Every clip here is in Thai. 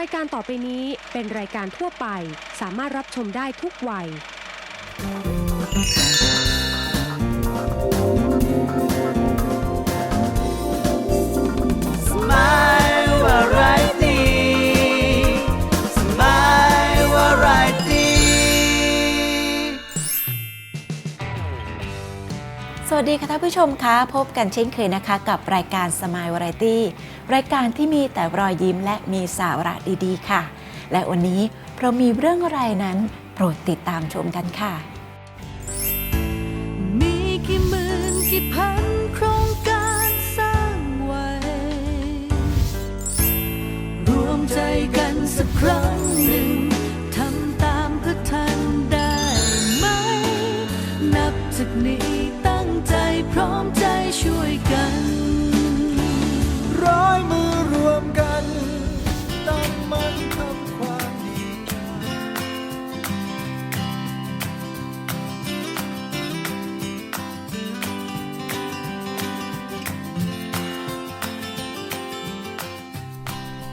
รายการต่อไปนี้เป็นรายการทั่วไป สามารถรับชมได้ทุกวัย Smile Variety Smile Variety สวัสดีค่ะท่านผู้ชมคะ พบกันเช่นเคยนะคะ กับรายการ Smile Variety รายการที่มีแต่รอยยิ้มและมีสาระดีๆ ค่ะ และวันนี้เรามีเรื่องอะไรนั้น โปรดติดตามชมกันค่ะ มีกี่หมื่นกี่พันโครงการสร้างไว้ รวมใจกันสักครั้งหนึ่งทำตามเพื่อท่านได้ไหม นับจากนี้ตั้งใจพร้อมใจช่วยกัน ร้อยมือรวมกันตั้งมั่นทำความดี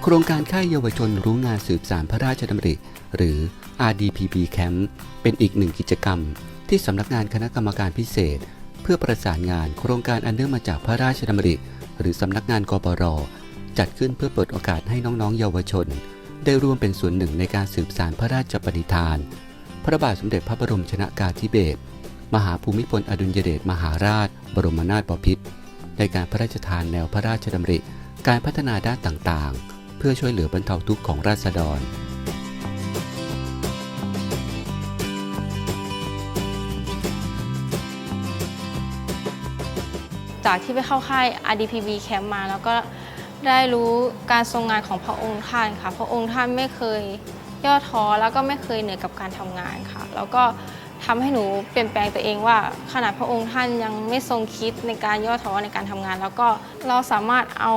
โครงการค่ายเยาวชนรู้งานสืบสารพระราชดำริ หรือ RDPP Camp เป็นอีกหนึ่งกิจกรรม ที่สำนักงานคณะกรรมการพิเศษ เพื่อประสานงานโครงการอันเนื่องมาจากพระราชดำริ หรือสำนักงานกปรจัดขึ้นเพื่อเปิดโอกาสให้น้องๆ เยาวชน ได้ร่วมเป็นส่วนหนึ่งในการสืบสารพระราชปณิธาน พระบาทสมเด็จพระบรมชนากาธิเบศรมหาภูมิพลอดุลยเดชมหาราช บรมนาถบพิตรในการพระราชทานแนวพระราชดำริ การพัฒนาด้านต่างๆ เพื่อช่วยเหลือบรรเทาทุกข์ของราษฎร จากที่ไปเข้าค่าย RDPB Camp มา แล้วก็ได้รู้การทรงงานของพระองค์ท่านค่ะ พระองค์ท่านไม่เคยย่อท้อแล้วก็ไม่เคยเหนื่อยกับการทำงานค่ะ แล้วก็ทำให้หนูเปลี่ยนแปลงตัวเองว่า ขนาดพระองค์ท่านยังไม่ทรงคิดในการย่อท้อในการทำงาน แล้วก็เราสามารถเอา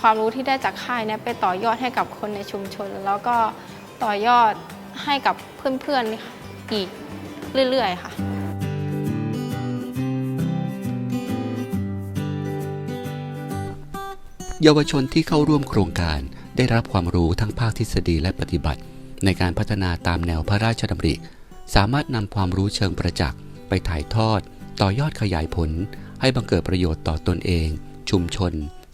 ความรู้ที่ได้จากค่ายนี้ไปต่อยอดให้กับคนในชุมชน แล้วก็ต่อยอดให้กับเพื่อนๆอีกเรื่อยๆค่ะ เยาวชนที่เข้าร่วมโครงการได้รับความรู้ทั้งภาคทฤษฎีและปฏิบัติ ในการพัฒนาตามแนวพระราชดำริ สามารถนำความรู้เชิงประจักษ์ไปถ่ายทอด ต่อยอดขยายผล ให้บังเกิดประโยชน์ต่อตนเอง ชุมชน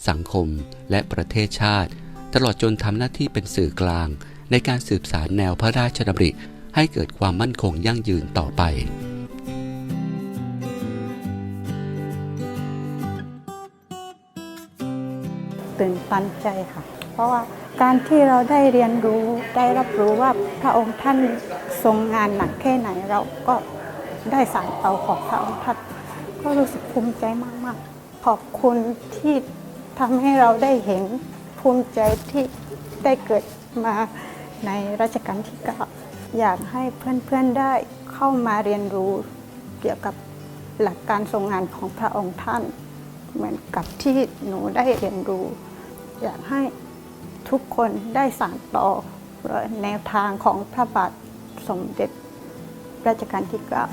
สังคม และประเทศชาติ ตลอดจนทำหน้าที่เป็นสื่อกลาง ในการสืบสารแนวพระราชดำริ ให้เกิดความมั่นคงยั่งยืนต่อไป ตื่นตันใจค่ะ เพราะว่าการที่เราได้เรียนรู้ได้รับรู้ว่าพระองค์ท่านทรงงานหนักแค่ไหนเราก็ได้สานต่อของพระองค์ท่านก็รู้สึกภูมิใจมาก ๆ ขอบคุณที่ทำให้เราได้เห็นภูมิใจที่ได้เกิดมาในรัชกาลที่เก้าอยากให้เพื่อน ๆ ได้เข้ามาเรียนรู้เกี่ยวกับหลักการทรงงานของพระองค์ท่าน เหมือนกับที่หนูได้เรียนรู้ อยากให้ทุกคนได้สานต่อแนวทางของพระบาทสมเด็จรัชกาลที่เก่า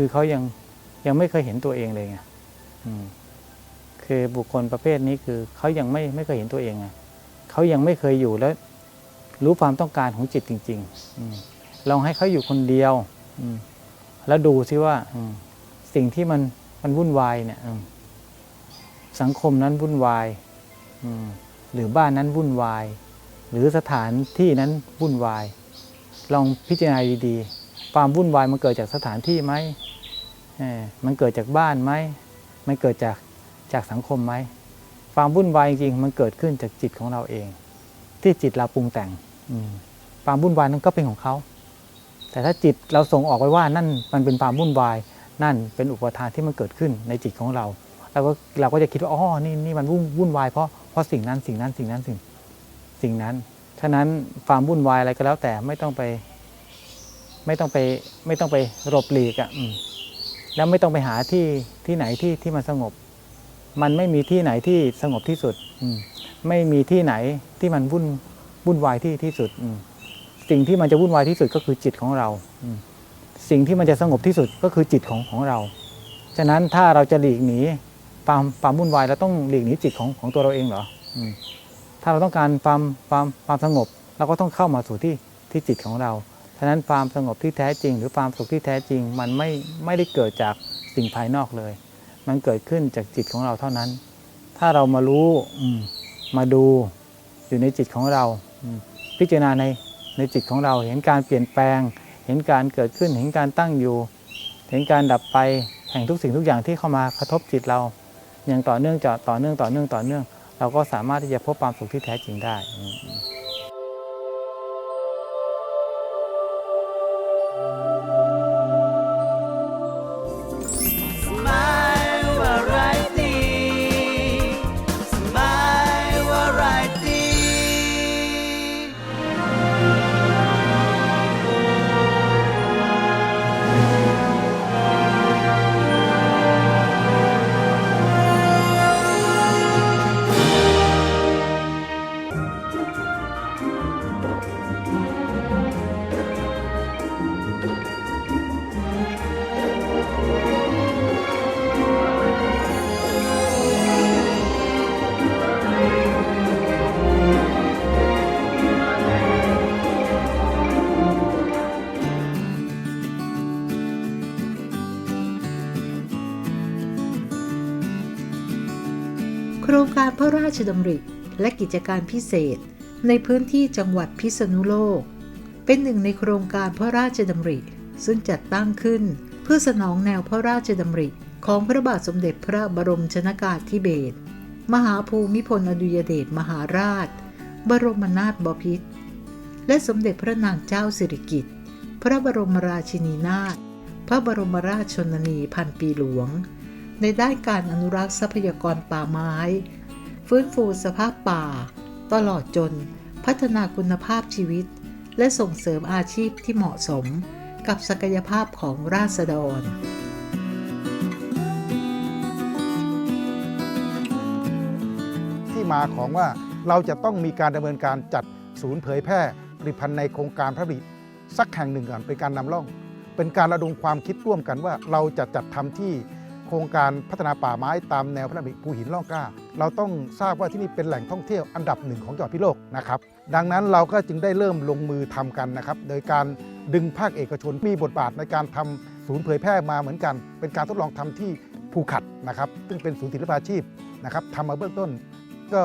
คือเขายังยังไม่เคยเห็นตัวเองเลยไงคือบุคคลประเภทนี้คือเขายังไม่ไม่เคยเห็นตัวเองไงเขายังไม่เคยอยู่แล้ว รู้ความต้องการของจิตจริงๆอลองให้เขาอยู่คนเดียวแล้วดูซิว่าสิ่งที่มันมันวุ่นวายเนี่ยสังคมนั้นวุ่นวายหรือบ้านนั้นวุ่นวาย หรือสถานที่นั้นวุ่นวาย ลองพิจารณาดีๆความวุ่นวายมันเกิดจากสถานที่ไหม มันเกิดจากบ้านไหมมันเกิดจากจากสังคมไหมความวุ่นวายจริงๆมันเกิดขึ้นจากจิตของเราเอง ที่จิตเราปรุงแต่งความวุ่นวายนั้นก็เป็นของเขา แต่ถ้าจิตเราส่งออกไปว่านั่นมันเป็นความวุ่นวาย นั่นเป็นอุปทานที่มันเกิดขึ้นในจิตของเราเราก็เราก็จะคิดว่าอ๋อนี่นี่มันวุ่นวุ่นวายเพราะเพราะสิ่งนั้นสิ่งนั้นสิ่งนั้นสิ่งสิ่งนั้นฉะนั้นความวุ่นวายอะไรก็แล้วแต่ไม่ต้องไป ไม่ต้องไปไม่ต้องไปหลบหลีกอะ แล้วไม่ต้องไปหาที่ที่ไหนที่ที่มันสงบ มันไม่มีที่ไหนที่สงบที่สุดอไม่มีที่ไหนที่มันวุ่นวุ่นวายที่ที่สุดสิ่งที่มันจะวุ่นวายที่สุดก็คือจิตของเราสิ่งที่มันจะสงบที่สุดก็คือจิตของของเรา ฉะนั้นถ้าเราจะหลีกหนีความความวุ่นวายเราต้องหลีกหนีจิตของของตัวเราเองเหรอถ้าเราต้องการความความความสงบเราก็ต้องเข้ามาสู่ที่ที่จิตของเรา ฉะนั้นความสงบที่แท้จริง หรือความสุขที่แท้จริง มันไม่ไม่ได้เกิดจากสิ่งภายนอกเลย มันเกิดขึ้นจากจิตของเราเท่านั้น ถ้าเรามารู้มาดูอยู่ในจิตของเรา พิจารณาในในจิตของเราเห็นการเปลี่ยนแปลง เห็นการเกิดขึ้นเห็นการตั้งอยู่ เห็นการดับไปแห่งทุกสิ่งทุกอย่างที่เข้ามากระทบจิตเราอย่างต่อเนื่องจะต่อเนื่องต่อเนื่องต่อเนื่อง เราก็สามารถที่จะพบความสุขที่แท้จริงได้ รพระราชดำริและกิจการพิเศษ ในพื้นที่จังหวัดพิษณุโลก เป็นหนึ่งในโครงการพระราชดำริ ซึ่งจัดตั้งขึ้นเพื่อสนองแนวพระราชดำริ ของพระบาทสมเด็จพระบรมชนากาธิเบศรมหาภูมิพลอดุยเดชมหาราช บรมนาถบพิตรและสมเด็จพระนางเจ้าสิริกิติ์พระบรมราชินีนาถพระบรมราชชนนีพันปีหลวง ในด้านการอนุรักษ์ทรัพยากรป่าไม้ ฟื้นฟูสภาพป่า ตลอดจนพัฒนาคุณภาพชีวิต และส่งเสริมอาชีพที่เหมาะสมกับศักยภาพของราษฎรที่มาของว่าเราจะต้องมีการดำเนินการจัดศูนย์เผยแพร่ผลิตภัณฑ์ในโครงการพระบิดสักแห่งหนึ่งก่อนเป็นการนำร่อง เป็นการระดมความคิดร่วมกันว่าเราจะจัดทำที่โครงการพัฒนาป่าไม้ตามแนวพระราชดภูหินร่องกล้า เราต้องทราบว่าที่นี่เป็นแหล่งท่องเที่ยวอันดับหนึ่งของจังหวัดพิโลกนะครับดังนั้นเราก็จึงได้เริ่มลงมือทำกันนะครับ โดยการดึงภาคเอกชนมีบทบาทในการทำศูนย์เผยแพร่มาเหมือนกัน เป็นการทดลองทำที่ภูขัดนะครับซึ่งเป็นศูนย์ศิลปาชีพนะครับทำมาเบื้องต้นก็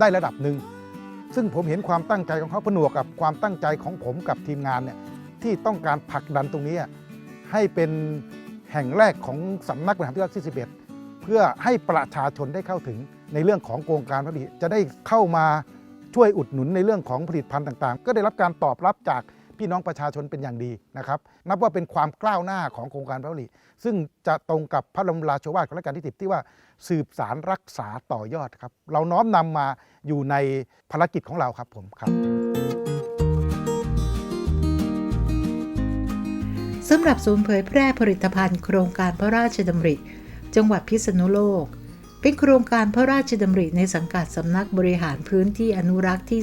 ได้ระดับหนึ่งซึ่งผมเห็นความตั้งใจของเขาผนวกกับความตั้งใจของผมกับทีมงานเนี่ยที่ต้องการผลักดันตรงนี้ให้เป็นแห่งแรกของสำนักบริหารที่รัฐที่11เพื่อให้ประชาชนได้เข้าถึงในเรื่องของโครงการผลิตจะได้เข้ามาช่วยอุดหนุนในเรื่องของผลิตภัณฑ์ต่างๆ ก็ได้รับการตอบรับจากพี่น้องประชาชนเป็นอย่างดีนะครับ นับว่าเป็นความกล้าวหน้าของโครงการพระผลิตซึ่งจะตรงกับพระบรมราโชวาทของรัชกาลที่ 10 ที่ว่าสืบสารรักษาต่อยอดครับ เราน้อมนำมาอยู่ในภารกิจของเราครับผมครับสำหรับศูนย์เผยแพร่ผลิตภัณฑ์โครงการพระราชดำริ จังหวัดพิษณุโลก เป็นโครงการพระราชดำริในสังกัดสำนักบริหารพื้นที่อนุรักษ์ที่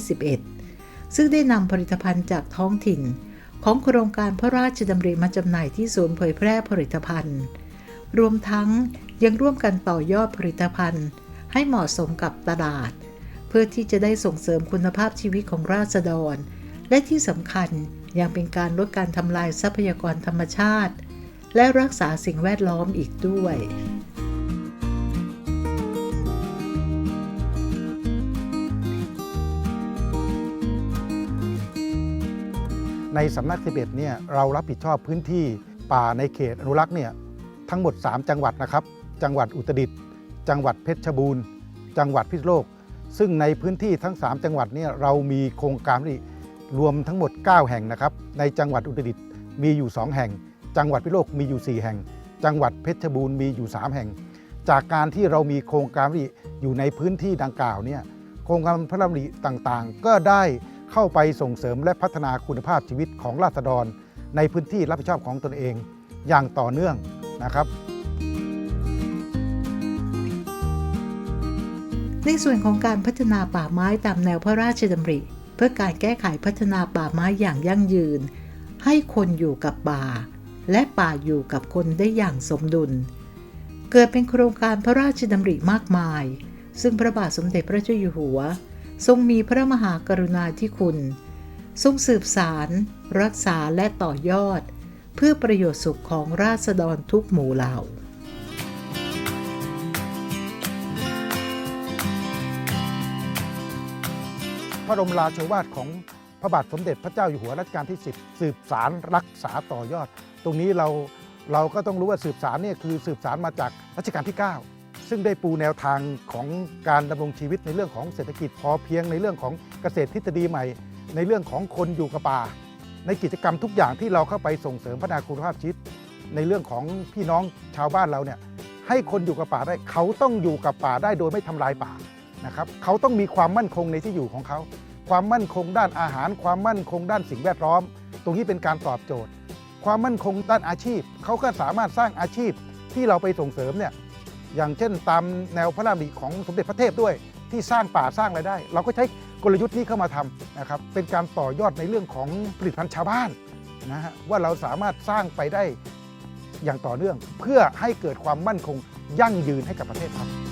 11 ซึ่งได้นำผลิตภัณฑ์จากท้องถิ่น ของโครงการพระราชดำริมาจำหน่ายที่ศูนย์เผยแพร่ผลิตภัณฑ์ รวมทั้งยังร่วมกันต่อยอดผลิตภัณฑ์ ให้เหมาะสมกับตลาด เพื่อที่จะได้ส่งเสริมคุณภาพชีวิตของราษฎร และที่สำคัญยังเป็นการลดการทำลายทรัพยากรธรรมชาติ และรักษาสิ่งแวดล้อมอีกด้วย ในสำนัก11เนี่ยเรารับผิดชอบพื้นที่ป่าในเขตอนุรักษ์เนี่ยทั้งหมด 3 จังหวัดนะครับ จังหวัดอุตรดิตถ์จังหวัดเพชรบูรณ์ จังหวัดพิษณุโลก ซึ่งในพื้นที่ทั้ง 3 จังหวัดเนี่ยเรามีโครงการรวมทั้งหมด 9 แห่งนะครับ ในจังหวัดอุตรดิตถ์มีอยู่ 2 แห่ง จังหวัดพิโลกมีอยู่ 4 แห่ง จังหวัดเพชรบูรณ์มีอยู่ 3 แห่ง จากการที่เรามีโครงการพระราชดำริอยู่ในพื้นที่ดังกล่าวเนี่ยโครงการพระราชดำริต่างๆ ก็ได้เข้าไปส่งเสริมและพัฒนาคุณภาพชีวิตของราษฎร ในพื้นที่รับผิดชอบของตนเอง อย่างต่อเนื่องนะครับในส่วนของการพัฒนาป่าไม้ตามแนวพระราชดำริ เพื่อการแก้ไขพัฒนาป่าไม้อย่างยั่งยืน ให้คนอยู่กับป่า และป่าอยู่กับคนได้อย่างสมดุล เกิดเป็นโครงการพระราชดำริมากมาย ซึ่งพระบาทสมเด็จพระเจ้าอยู่หัว ทรงมีพระมหากรุณาธิคุณ ทรงสืบสาร รักษาและต่อยอด เพื่อประโยชน์สุขของราษฎรทุกหมู่เหล่าพระบรมราโชวาทของพระบาทสมเด็จพระเจ้าอยู่หัวรัชกาลที่ 10 สืบสารรักษาต่อยอด ตรงนี้เราเราก็ต้องรู้ว่าสืบสารเนี่ยคือสืบสารมาจากรัชกาลที่ 9 ซึ่งได้ปูแนวทางของการดำรงชีวิตในเรื่องของเศรษฐกิจพอเพียงในเรื่องของเกษตรทฤษฎีใหม่ ในเรื่องของคนอยู่กับป่า ในกิจกรรมทุกอย่างที่เราเข้าไปส่งเสริมพัฒนาคุณภาพชีวิต ในเรื่องของพี่น้องชาวบ้านเราเนี่ยให้คนอยู่กับป่าได้เขาต้องอยู่กับป่าได้โดยไม่ทำลายป่านะครับเขาต้องมีความมั่นคงในที่อยู่ของเขา ความมั่นคงด้านอาหาร ความมั่นคงด้านสิ่งแวดล้อม ตรงนี้เป็นการตอบโจทย์ ความมั่นคงด้านอาชีพ เขาก็สามารถสร้างอาชีพที่เราไปส่งเสริมเนี่ยอย่างเช่นตามแนวพระราชดำริของสมเด็จพระเทพด้วย ที่สร้างป่าสร้างรายได้ เราก็ใช้กลยุทธ์นี้เข้ามาทำนะครับเป็นการต่อยอดในเรื่องของผลิตภัณฑ์ชาวบ้านนะฮะว่าเราสามารถสร้างไปได้อย่างต่อเนื่อง เพื่อให้เกิดความมั่นคงยั่งยืนให้กับประเทศครับ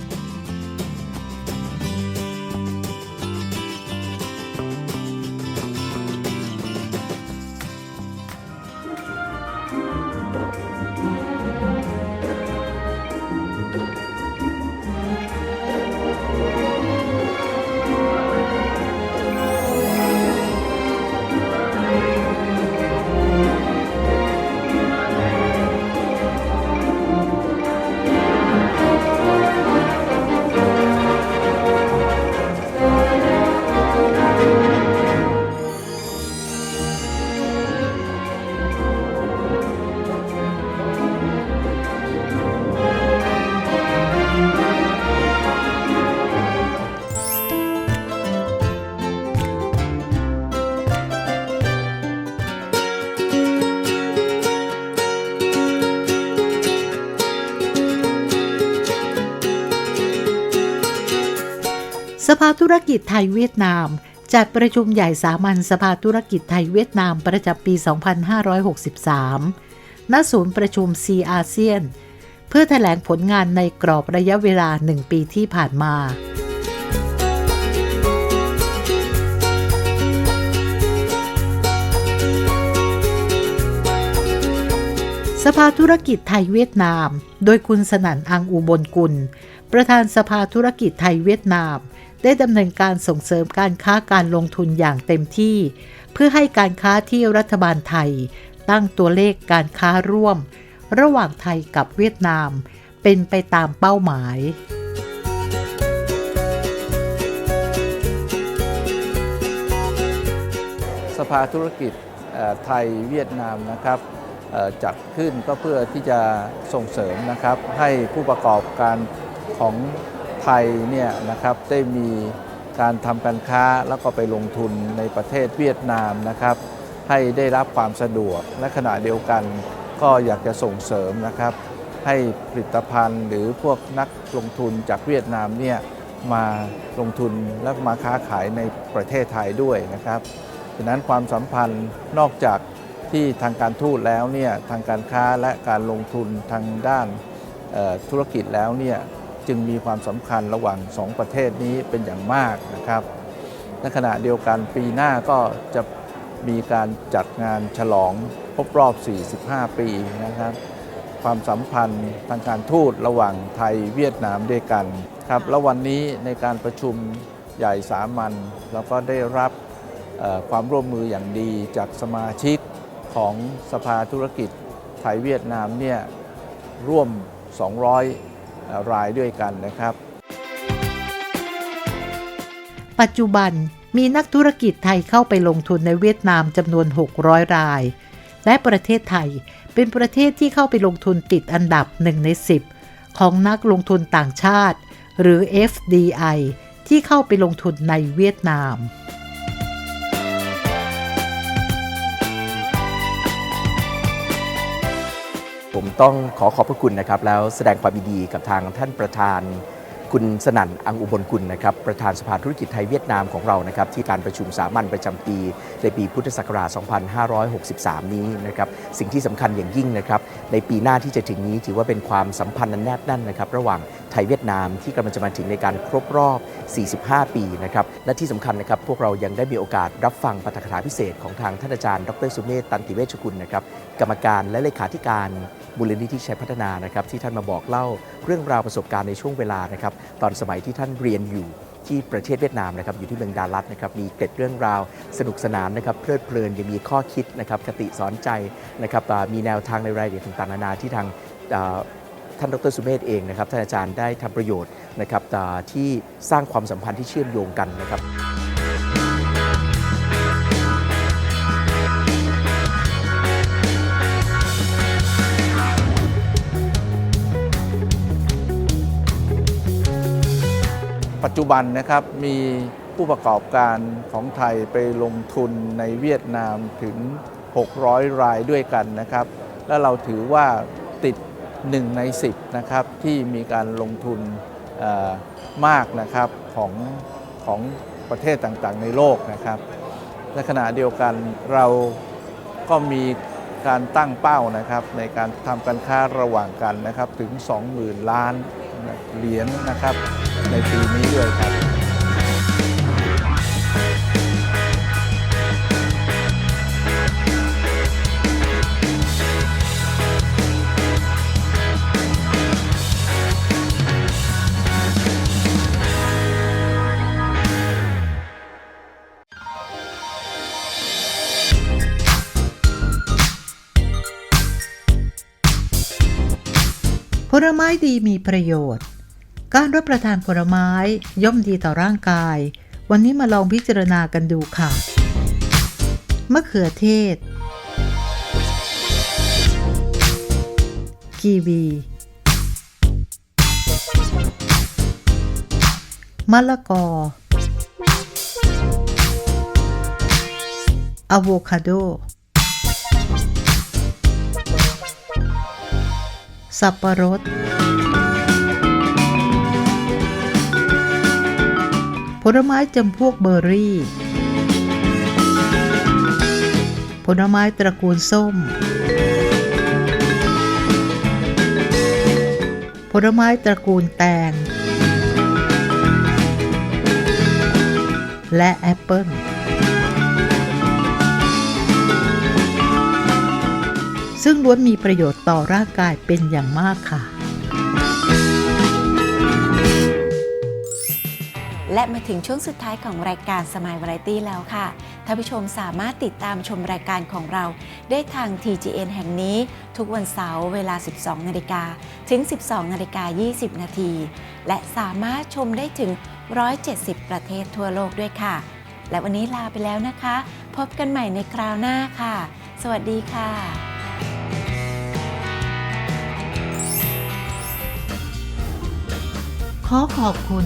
ภาธุรกิจไทยเวียดนาม จัดประชุมใหญ่สามัญสภาธุรกิจไทยเวียดนามประจำปี 2563 ณ ศูนย์ประชุมซีอาเซียน เพื่อแถลงผลงานในกรอบระยะเวลา 1 ปีที่ผ่านมาสภาธุรกิจไทยเวียดนาม โดยคุณสนั่นอังอุบลกุล ประธานสภาธุรกิจไทยเวียดนาม ได้ดำเนินการส่งเสริมการค้าการลงทุนอย่างเต็มที่ เพื่อให้การค้าที่รัฐบาลไทย ตั้งตัวเลขการค้าร่วม ระหว่างไทยกับเวียดนาม เป็นไปตามเป้าหมายสภาธุรกิจไทยเวียดนามนะครับจัดขึ้นก็เพื่อที่จะส่งเสริมนะครับให้ผู้ประกอบการของ ไทยเนี่ยนะครับได้มีการทำการค้าแล้วก็ไปลงทุนในประเทศเวียดนามนะครับ ให้ได้รับความสะดวกและขณะเดียวกันก็อยากจะส่งเสริมนะครับ ให้ผลิตภัณฑ์หรือพวกนักลงทุนจากเวียดนามเนี่ยมาลงทุนและมาค้าขายในประเทศไทยด้วยนะครับฉะนั้นความสัมพันธ์นอกจากที่ทางการทูตแล้วเนี่ยทางการค้าและการลงทุนทางด้านธุรกิจแล้วเนี่ย จึงมีความสำคัญระหว่างสองประเทศนี้เป็นอย่างมากนะครับในขณะเดียวกันปีหน้าก็จะมีการจัดงานฉลองครบรอบ 45 ปีนะครับ ความสัมพันธ์ทางการทูตระหว่างไทยเวียดนามด้วยกันครับแล้ววันนี้ในการประชุมใหญ่สามัญเราก็ได้รับความร่วมมืออย่างดีจากสมาชิกของสภาธุรกิจไทยเวียดนามเนี่ยร่วม 200 รายด้วยกันนะครับ ปัจจุบันมีนักธุรกิจไทยเข้าไปลงทุนในเวียดนามจำนวน 600 ราย และประเทศไทยเป็นประเทศที่เข้าไปลงทุนติดอันดับ 1 ใน 10 ของนักลงทุนต่างชาติ หรือ FDI ที่เข้าไปลงทุนในเวียดนาม ต้องขอขอบพระคุณนะครับ แล้วแสดงความดีกับทางท่านประธาน คุณสนั่นอังอุบลกุลนะครับ ประธานสภาธุรกิจไทยเวียดนามของเรานะครับ ที่การประชุมสามัญประจำปีในปีพุทธศักราช 2563 นี้นะครับ สิ่งที่สำคัญอย่างยิ่งนะครับ ในปีหน้าที่จะถึงนี้ถือว่าเป็นความสัมพันธ์อันแนบแน่นนะครับ ระหว่างไทยเวียดนามที่กำลังจะมาถึงในการครบรอบ 45 ปีนะครับ และที่สำคัญนะครับ พวกเรายังได้มีโอกาสรับฟังปาฐกถาพิเศษของทางท่านอาจารย์ ดรสุเมธตันติเวชกุลนะครับ กรรมการและเลขาธิการ มูลนิธิชัยพัฒนานะครับที่ท่านมาบอกเล่าเรื่องราวประสบการณ์ในช่วงเวลานะครับตอนสมัยที่ท่านเรียนอยู่ที่ประเทศเวียดนามนะครับอยู่ที่เมืองดาลัสนะครับมีเกร็ดเรื่องราวสนุกสนานนะครับเพลิดเพลินยังมีข้อคิดนะครับคติสอนใจนะครับมีแนวทางในรายละเอียดต่างๆนานาที่ทางท่านดรสุเมธเองนะครับท่านอาจารย์ได้ทำประโยชน์นะครับที่สร้างความสัมพันธ์ที่เชื่อมโยงกันนะครับ ปัจจุบันนะครับมีผู้ประกอบการของไทยไปลงทุนในเวียดนามถึง 600 รายด้วยกันนะครับ และเราถือว่าติด 1 ใน 10นะครับที่มีการลงทุนมากนะครับของของประเทศต่างๆ ในโลกนะครับในขณะเดียวกันเราก็มีการตั้งเป้านะครับในการทำการค้าระหว่างกันนะครับถึง 20,000 ล้านเหรียญนะครับ ในปีนี้ด้วยครับผลไม้ดีมีประโยชน์ การรับประทานผลไม้ย่อมดีต่อร่างกาย วันนี้มาลองพิจารณากันดูค่ะ มะเขือเทศ กีวี มะละกออะโวคาโด สับปะรด ผลไม้จำพวกเบอร์รี่ ผลไม้ตระกูลส้ม ผลไม้ตระกูลแตง และแอปเปิ้ลซึ่งล้วนมีประโยชน์ต่อร่างกายเป็นอย่างมากค่ะ และมาถึงช่วงสุดท้ายของรายการสมาย v ารตี้แล้วค่ะ ท่านผู้ชมสามารถติดตามชมรายการของเรา ได้ทาง TGN แห่งนี้ ทุกวันเสาร์เวลา 12 นาฬิกาถึง 12 นาฬิกา 20 นาที และสามารถชมได้ถึง 170 ประเทศทั่วโลกด้วยค่ะ และวันนี้ลาไปแล้วนะคะ พบกันใหม่ในคราวหน้าค่ะ สวัสดีค่ะขอขอบคุณ